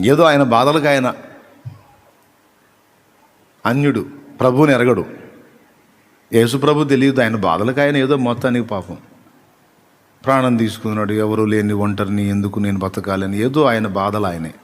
ఏదో ఆయన బాధలకు ఆయన అన్యుడు ప్రభువుని ఎరగడు. యేసుప్రభు తెలియదు ఆయన బాధలకు ఆయన ఏదో మొత్తానికి పాపం. ప్రాణం తీసుకున్నాడు ఎవరు లేని ఒంటరిని ఎందుకు నేను బతకాలని ఏదో ఆయన బాధలు ఆయనే.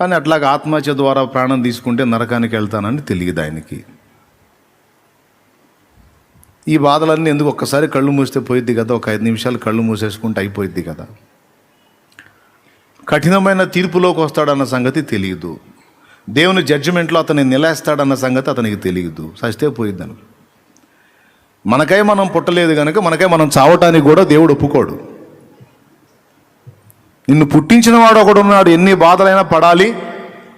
కానీ అట్లాగ ఆత్మహత్య ద్వారా ప్రాణం తీసుకుంటే నరకానికి వెళ్తానని తెలియదు ఆయనకి. ఈ బాధలన్నీ ఎందుకు ఒక్కసారి కళ్ళు మూస్తే పోయిద్ది కదా ఒక ఐదు నిమిషాలు కళ్ళు మూసేసుకుంటే అయిపోయిద్ది కదా. కఠినమైన తీర్పులోకి వస్తాడన్న సంగతి తెలియదు. దేవుని జడ్జిమెంట్లో అతన్ని నిలేస్తాడన్న సంగతి అతనికి తెలియదు. సస్తే పోయిద్దని. మనకై మనం పుట్టలేదు కనుక మనకై మనం చావటానికి కూడా దేవుడు ఒప్పుకోడు. నిన్ను పుట్టించిన వాడు ఒకడు ఉన్నాడు ఎన్ని బాధలైనా పడాలి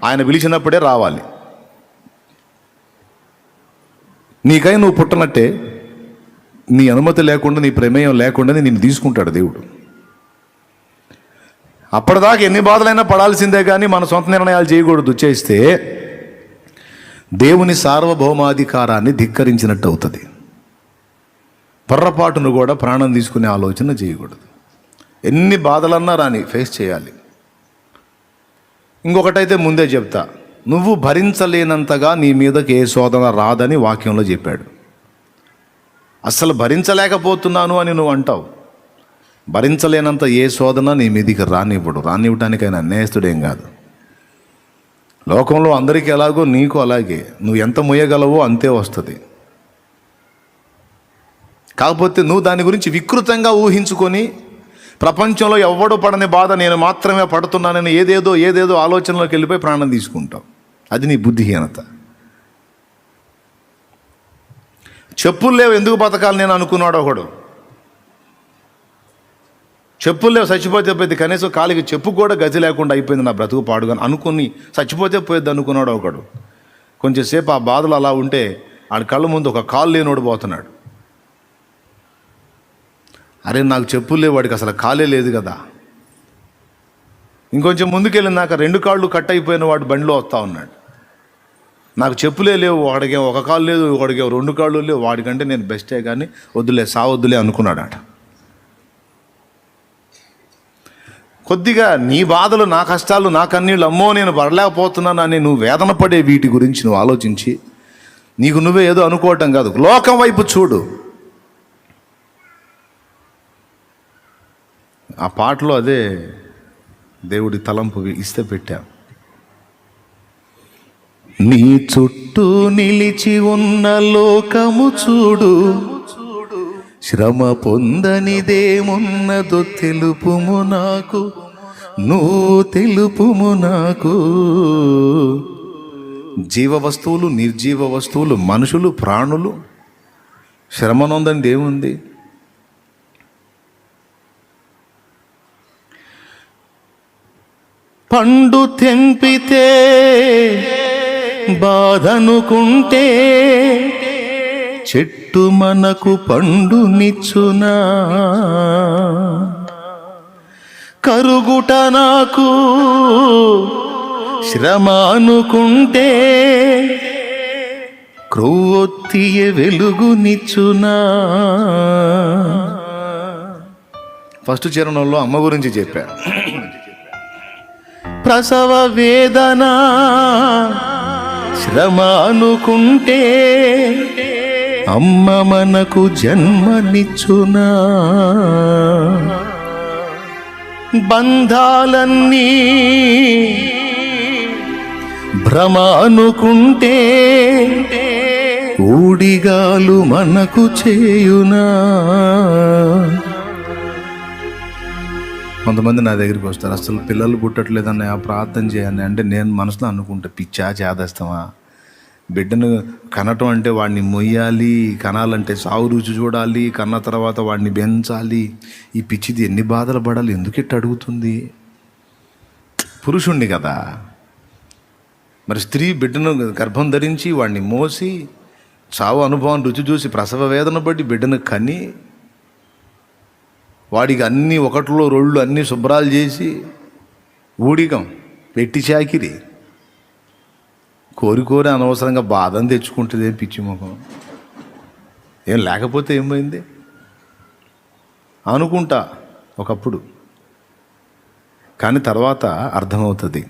ఆయన పిలిచినప్పుడే రావాలి. నీకై నువ్వు పుట్టనట్టే నీ అనుమతి లేకుండా నీ ప్రమేయం లేకుండానే నిన్ను తీసుకుంటాడు దేవుడు. అప్పటిదాకా ఎన్ని బాధలైనా పడాల్సిందే కానీ మన సొంత నిర్ణయాలు చేయకూడదు. చేస్తే దేవుని సార్వభౌమాధికారాన్ని ధిక్కరించినట్టు అవుతుంది. పొర్రపాటును కూడా ప్రాణం తీసుకునే ఆలోచన చేయకూడదు. ఎన్ని బాధలన్నా రాని ఫేస్ చేయాలి. ఇంకొకటైతే ముందే చెప్తా నువ్వు భరించలేనంతగా నీ మీదకి ఏ శోధన రాదని వాక్యంలో చెప్పాడు. అస్సలు భరించలేకపోతున్నాను అని నువ్వు అంటావు. భరించలేనంత ఏ శోధన నీ మీదికి రానివ్వడు. రానివ్వటానికి ఆయన అన్యాయస్తుడేం కాదు. లోకంలో అందరికీ ఎలాగో నీకు అలాగే. నువ్వు ఎంత మొయ్యగలవో అంతే వస్తుంది. కాకపోతే నువ్వు దాని గురించి వికృతంగా ఊహించుకొని ప్రపంచంలో ఎవ్వడు పడని బాధ నేను మాత్రమే పడుతున్నానని ఏదేదో ఏదేదో ఆలోచనలోకి వెళ్ళిపోయి ప్రాణం తీసుకుంటావు. అది నీ బుద్ధిహీనత. చెప్పులు లేవు ఎందుకు బతకాలి నేను అనుకున్నాడు ఒకడు. చెప్పులు లేవు చచ్చిపోతే పోయింది. కనీసం కాలికి చెప్పు కూడా గతి లేకుండా అయిపోయింది నా బ్రతుకు పాడుగా అనుకుని చచ్చిపోతే పోయేది అనుకున్నాడు ఒకడు. కొంచెంసేపు ఆ బాధలు అలా ఉంటే ఆడి కళ్ళ ముందు ఒక కాలు లేనోడు పోతున్నాడు. అరే నాకు చెప్పులు లేవు వాడికి అసలు కాలే లేదు కదా. ఇంకొంచెం ముందుకెళ్ళినాక రెండు కాళ్ళు కట్ అయిపోయిన వాడు బండిలో వస్తూ ఉన్నాడు. నాకు చెప్పులే లేవు ఒకడికే ఒక కాలు లేదు వాడికే రెండు కాళ్ళు లేవు వాడికంటే నేను బెస్టే కానీ వద్దులే సా వద్దులే ఆట కొద్దిగా నీ బాధలు నా కష్టాలు నా కన్నీళ్ళు అమ్మో నేను పడలేకపోతున్నానని నువ్వు వేదన పడే వీటి గురించి నువ్వు ఆలోచించి నీకు నువ్వే ఏదో అనుకోవటం కాదు. లోకం వైపు చూడు. ఆ పాటలో అదే దేవుడి తలంపు ఇస్తే పెట్టాం. నీ చుట్టూ నిలిచి ఉన్న లోకము చూడు. శ్రమ పొందనిదేమున్నదో తెలుపుము నాకు. నువ్వు తెలుపుము నాకు. జీవ వస్తువులు నిర్జీవ వస్తువులు మనుషులు ప్రాణులు. శ్రమనుందని ఏముంది పండు తెంపితే బాధనుకుంటే చెట్టు మనకు పండునిచ్చునా కరుగుట నాకు శ్రమ అనుకుంటే క్రొవ్వొత్తియ వెలుగునిచ్చునా ఫస్ట్ చరణంలో అమ్మ గురించి చెప్పా. ప్రసవ వేదన శ్రమ అనుకుంటే అమ్మ మనకు జన్మనిచ్చునా? బంధాలన్నీ భ్రమ అనుకుంటే ఊడిగాలు మనకు చేయునా? కొంతమంది నా దగ్గరికి వస్తారు. అసలు పిల్లలు పుట్టట్లేదన్న ప్రార్థన చేయండి. అంటే నేను మనసులో అనుకుంటా పిచ్చా చేదేస్తామా? బిడ్డను కనటం అంటే వాడిని మొయ్యాలి కనాలంటే సాగు రుచి చూడాలి కన్న తర్వాత వాడిని పెంచాలి ఈ పిచ్చిది ఎన్ని బాధలు పడాలి? ఎందుకు ఇట్ట అడుగుతుంది? పురుషుణ్ణి కదా. మరి స్త్రీ బిడ్డను గర్భం ధరించి వాడిని మోసి చావు అనుభవం రుచి చూసి ప్రసవ వేదన బట్టి బిడ్డను కని వాడికి అన్ని ఒకటిలో రొళ్ళు అన్ని శుభ్రాలు చేసి ఊడిగం పెట్టి చాకిరి. కోరి కోరి అనవసరంగా బాధను తెచ్చుకుంటుంది ఏం పిచ్చి ముఖం ఏం లేకపోతే ఏమైంది అనుకుంటా ఒకప్పుడు. కానీ తర్వాత అర్థమవుతుంది.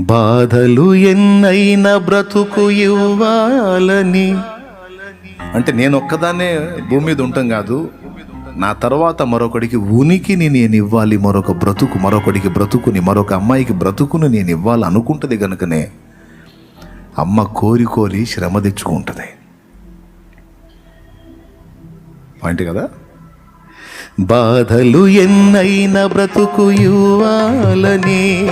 బాధలు ఎన్నైనా బ్రతుకు ఇవ్వాలని. అంటే నేను ఒక్కదాన్నే భూమి మీద ఉంటాం కాదు. నా తర్వాత మరొకడికి ఉనికిని నేను ఇవ్వాలి మరొక బ్రతుకు మరొకడికి బ్రతుకుని మరొక అమ్మాయికి బ్రతుకుని నేను ఇవ్వాలి అనుకుంటుంది కనుకనే అమ్మ కోరి కోరి శ్రమ తెచ్చుకుంటుంది. పాయింట్ కదా? బాధలు ఎన్నైనా బ్రతుకు ఇవ్వాలని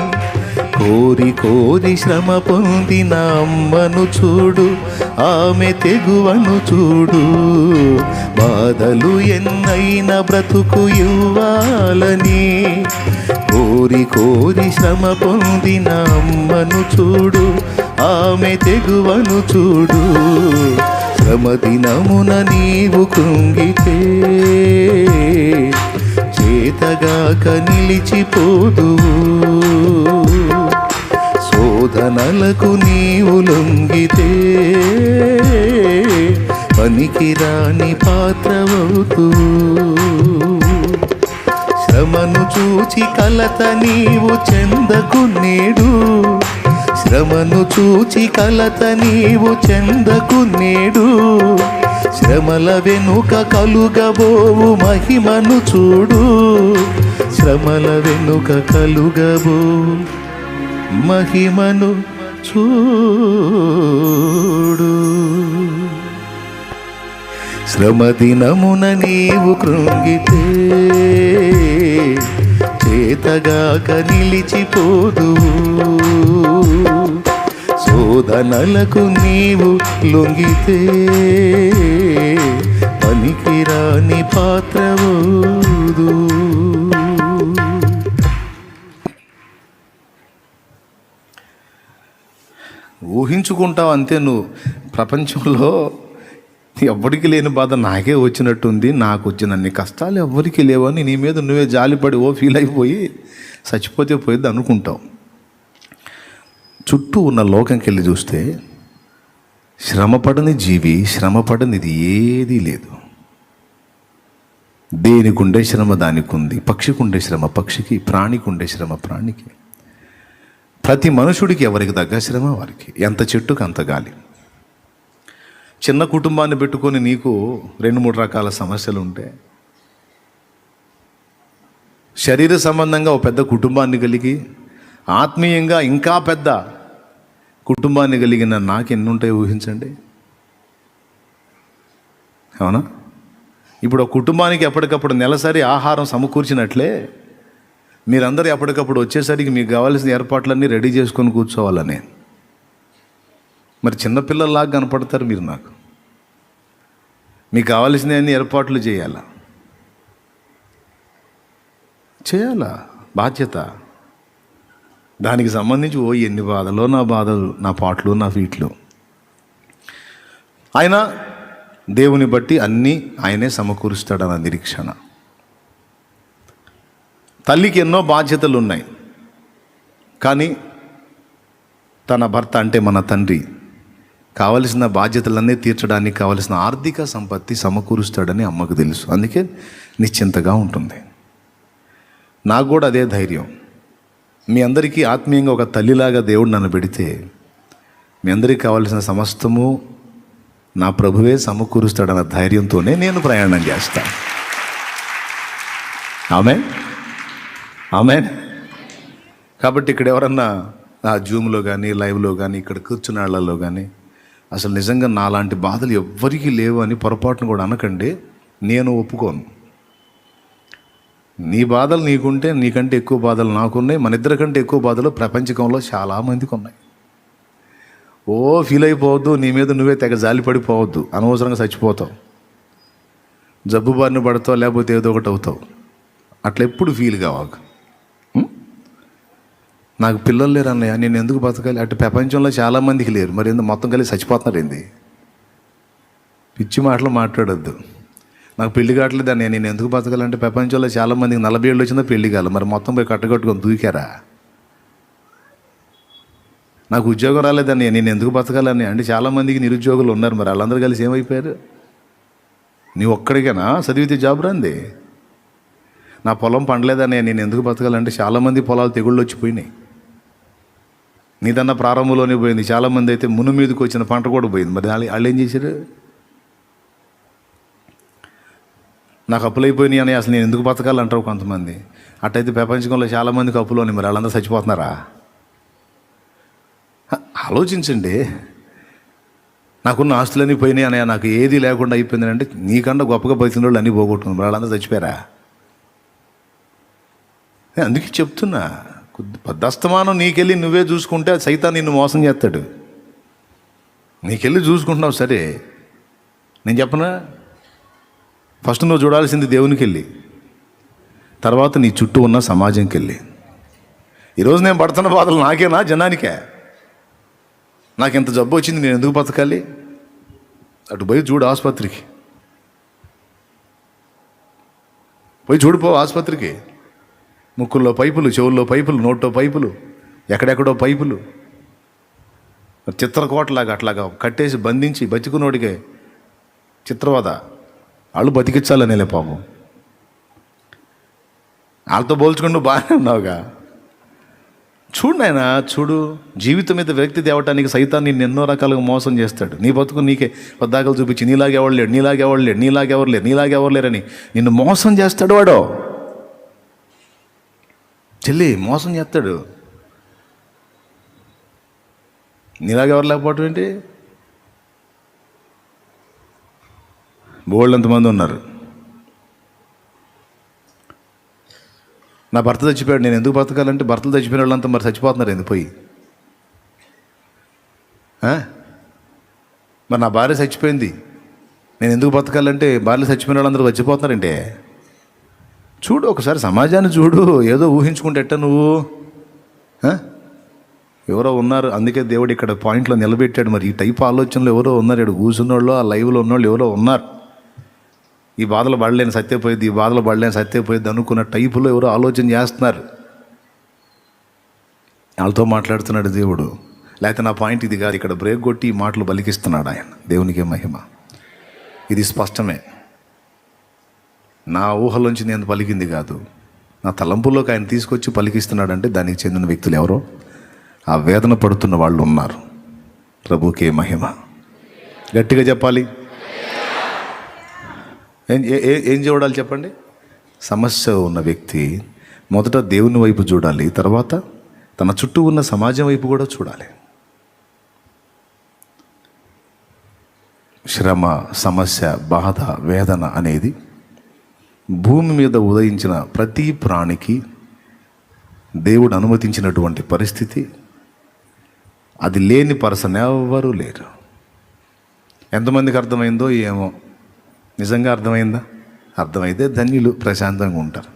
కోరి కోరి శ్రమ పొందిన అమ్మను చూడు ఆమె తెగువను చూడు. బాధలు ఎన్నైనా బ్రతుకు ఇవ్వాలని కోరి కోరి శ్రమ పొందిన అమ్మను చూడు ఆమె తెగువను చూడు. శ్రమ దినమున నీవు కృంగితే చేతగాక నిలిచిపోదు. శోధనలకు నీవు లొంగితే పనికిరాని పాత్రవవుతూ శ్రమను చూచి కలత నీవు చెందకు నేడు. శ్రమను చూచి కలత నీవు చెందకు నేడు. శ్రమల వెనుక కలుగబోవు మహిమను చూడు. శ్రమల వెనుక కలుగబో మహిమను చూడు. శ్రమ దినమున నీవు కృంగితే చేతగాక నిలిచిపోదు శోధనలకు నీవు లొంగితే పనికిరాని పాత్రవోదు. ఊహించుకుంటావు అంతే నువ్వు. ప్రపంచంలో ఎవరికి లేని బాధ నాకే వచ్చినట్టుంది. నాకు వచ్చినన్ని కష్టాలు ఎవరికి లేవని నీ మీద నువ్వే జాలిపడి ఓ ఫీల్ అయిపోయి చచ్చిపోతే పోయేది అనుకుంటావు. చుట్టూ ఉన్న లోకంకి వెళ్ళి చూస్తే శ్రమపడని జీవి శ్రమపడనిది ఏదీ లేదు. దేనికి ఉండే శ్రమ దానికి ఉంది పక్షికి ఉండే శ్రమ పక్షికి ప్రాణికి ఉండే శ్రమ ప్రాణికి. ప్రతి మనుషుడికి ఎవరికి తగ్గ శ్రమ? వారికి. ఎంత చెట్టుకు అంత గాలి. చిన్న కుటుంబాన్ని పెట్టుకొని నీకు రెండు మూడు రకాల సమస్యలు ఉంటే శరీర సంబంధంగా ఒక పెద్ద కుటుంబాన్ని కలిగి ఆత్మీయంగా ఇంకా పెద్ద కుటుంబాన్ని కలిగిన నాకు ఎన్ని ఉంటాయి ఊహించండి. అవునా? ఇప్పుడు ఆ కుటుంబానికి ఎప్పటికప్పుడు నెలసరి ఆహారం సమకూర్చినట్లే మీరందరూ ఎప్పటికప్పుడు వచ్చేసరికి మీకు కావాల్సిన ఏర్పాట్లన్నీ రెడీ చేసుకొని కూర్చోవాలని. మరి చిన్నపిల్లల్లాగా కనపడతారు మీరు నాకు. మీకు కావాల్సిన అన్ని ఏర్పాట్లు చేయాలా? చేయాలా? బాధ్యత? దానికి సంబంధించి ఓ ఎన్ని బాధలు నా బాధలు నా పాటలు నా ఫీట్లు. ఆయన దేవుని బట్టి అన్నీ ఆయనే సమకూరుస్తాడన్న నిరీక్షణ. తల్లికి ఎన్నో బాధ్యతలు ఉన్నాయి కానీ తన భర్త అంటే మన తండ్రి. కావలసిన బాధ్యతలన్నీ తీర్చడానికి కావలసిన ఆర్థిక సంపత్తి సమకూరుస్తాడని అమ్మకు తెలుసు. అందుకే నిశ్చింతగా ఉంటుంది. నాకు కూడా అదే ధైర్యం. మీ అందరికీ ఆత్మీయంగా ఒక తల్లిలాగా దేవుడు నన్ను పెడితే మీ అందరికీ కావాల్సిన సమస్తము నా ప్రభువే సమకూరుస్తాడన్న ధైర్యంతోనే నేను ప్రయాణం చేస్తాను ఆమె ఆమె కాబట్టి ఇక్కడ ఎవరన్నా ఆ జూమ్లో కానీ లైవ్లో కానీ ఇక్కడ కూర్చున్న వాళ్ళలో కానీ అసలు నిజంగా నాలాంటి బాధలు ఎవ్వరికీ లేవు అని పొరపాటును కూడా అనకండి నేను ఒప్పుకోను. నీ బాధలు నీకుంటే నీకంటే ఎక్కువ బాధలు నాకున్నాయి. మన ఇద్దరి కంటే ఎక్కువ బాధలు ప్రపంచకంలో చాలామందికి ఉన్నాయి. ఓ ఫీల్ అయిపోవద్దు నీ మీద నువ్వే తెగ జాలి పడిపోవద్దు. అనవసరంగా చచ్చిపోతావు. జబ్బు బారిన పడతావు లేకపోతే ఏదో ఒకటి అవుతావు. అట్లా ఎప్పుడు ఫీల్ కావాలి నాకు పిల్లలు లేరు అన్నయ్య నేను ఎందుకు బతకాలి? అటు ప్రపంచంలో చాలామందికి లేరు. మరి ఎందుకు మొత్తం కలిసి చచ్చిపోతున్నారు ఏంది? పిచ్చి మాటలు మాట్లాడద్దు. నాకు పెళ్ళి కావట్లేదు అన్నయ్య. నేను ఎందుకు బతకాలంటే ప్రపంచంలో చాలామందికి నలభై ఏళ్ళు వచ్చిందో పెళ్ళి కాదు మరి మొత్తం పోయి కట్టగట్టుకొని దూకారా? నాకు ఉద్యోగం రాలేదని నేను ఎందుకు బతకాలని అంటే చాలామందికి నిరుద్యోగులు ఉన్నారు. మరి వాళ్ళందరూ కలిసి ఏమైపోయారు? నీ ఒక్కడికైనా? చదివితే జాబ్ రాంది? నా పొలం పండలేదని నేను ఎందుకు బతకాలంటే చాలామంది పొలాలు తెగుళ్ళు వచ్చిపోయినాయి నీదన్న ప్రారంభంలోనే పోయింది. చాలామంది అయితే మును మీదకి వచ్చిన పంట కూడా పోయింది. మరి వాళ్ళు వాళ్ళు ఏం చేశారు? నాకు అప్పులు అయిపోయినాయి అని అసలు నేను ఎందుకు బతకాలంటారు కొంతమంది. అట్టయితే ప్రపంచంలో చాలామందికి అప్పులోని మరి వాళ్ళందరూ చచ్చిపోతున్నారా? ఆలోచించండి. నాకున్న ఆస్తులన్నీ పోయినాయి అనే నాకు ఏది లేకుండా అయిపోయింది అంటే నీకన్నా గొప్పగా బతికిన వాళ్ళు అన్నీ పోగొట్టుకున్నారు. మరి వాళ్ళందరూ చచ్చిపోయారా? నేను అందుకే చెప్తున్నా కొద్ది పెద్దస్తమానం నీకెళ్ళి నువ్వే చూసుకుంటే సైతాన్ నిన్ను మోసం చేస్తాడు. నీకెళ్ళి చూసుకుంటున్నావు సరే. నేను చెప్పనా? ఫస్ట్ నువ్వు చూడాల్సింది దేవునికి వెళ్ళి తర్వాత నీ చుట్టూ ఉన్న సమాజంకి వెళ్ళి ఈరోజు నేను పడుతున్న బాధలు నాకేనా జనానికే. నాకు ఇంత జబ్బు వచ్చింది నేను ఎందుకు బతకాలి? అటు పోయి చూడు ఆసుపత్రికి. పోయి చూడిపో ఆసుపత్రికి. ముక్కుల్లో పైపులు చెవుల్లో పైపులు నోట్లో పైపులు ఎక్కడెక్కడో పైపులు. చిత్రకోటలాగా అట్లాగా కట్టేసి బంధించి బతికున్నోడికే చిత్రవద. వాళ్ళు బతికించాలనేలే పాపం. వాళ్ళతో పోల్చుకుంటూ బాగానే ఉన్నావుగా. చూడు నాయన చూడు జీవితం మీద వ్యక్తి తేవటానికి సైతాన్ నిన్ను ఎన్నో రకాలుగా మోసం చేస్తాడు. నీ బతుకు నీకే పద్దాకలు చూపించి నీలాగెవరు లేడు నీలాగెవరు లేడు లేరు నిన్ను మోసం చేస్తాడు వాడు. చెల్లి మోసం చేస్తాడు. నీలాగెవరు లేకపోవటం ఏంటి? బోల్డ్ ఎంతమంది ఉన్నారు. నా భర్త చచ్చిపోయాడు నేను ఎందుకు బతకాలంటే భర్తలు చచ్చిపోయిన వాళ్ళంతా మరి చచ్చిపోతున్నారు ఎందుకు పోయి? మరి నా భార్య చచ్చిపోయింది నేను ఎందుకు బతకాలంటే భార్య చచ్చిపోయిన వాళ్ళందరూ చచ్చిపోతున్నారంటే? చూడు ఒకసారి సమాజాన్ని చూడు ఏదో ఊహించుకుంటే నువ్వు? ఎవరో ఉన్నారు అందుకే దేవుడు ఇక్కడ పాయింట్లో నిలబెట్టాడు. మరి ఈ టైప్ ఆలోచనలు ఎవరో ఉన్నారు ఇక్కడ కూర్చున్నోళ్ళు ఆ లైవ్లో ఉన్నోళ్ళు ఎవరో ఉన్నారు. ఈ బాధలు పడలేని సత్యపోయింది ఈ బాధలు పడలేని సత్యపోయింది అనుకున్న టైపులో ఎవరో ఆలోచన చేస్తున్నారు. వాళ్ళతో మాట్లాడుతున్నాడు దేవుడు. లేకపోతే నా పాయింట్ ఇది కాదు ఇక్కడ బ్రేక్ కొట్టి ఈ మాటలు బలికిస్తున్నాడు ఆయన. దేవునికే మహిమ. ఇది స్పష్టమే. నా ఊహలోంచి నేను పలికింది కాదు. నా తలంపుల్లోకి ఆయన తీసుకొచ్చి పలికిస్తున్నాడంటే దానికి చెందిన వ్యక్తులు ఎవరో? ఆ వేదన పడుతున్న వాళ్ళు ఉన్నారు. ప్రభుకే మహిమ. గట్టిగా చెప్పాలి. ఏం ఏ- ఏ- ఏం చూడాలి చెప్పండి? సమస్య ఉన్న వ్యక్తి మొదట దేవుని వైపు చూడాలి తర్వాత తన చుట్టూ ఉన్న సమాజం వైపు కూడా చూడాలి. శ్రమ సమస్య బాధ వేదన అనేది భూమి మీద ఉదయించిన ప్రతి ప్రాణికి దేవుడు అనుమతించినటువంటి పరిస్థితి. అది లేని పర్సన్ ఎవరూ లేరు. ఎంతమందికి అర్థమైందో ఏమో? నిజంగా అర్థమైందా? అర్థమైతే ధన్యులు ప్రశాంతంగా ఉంటారు.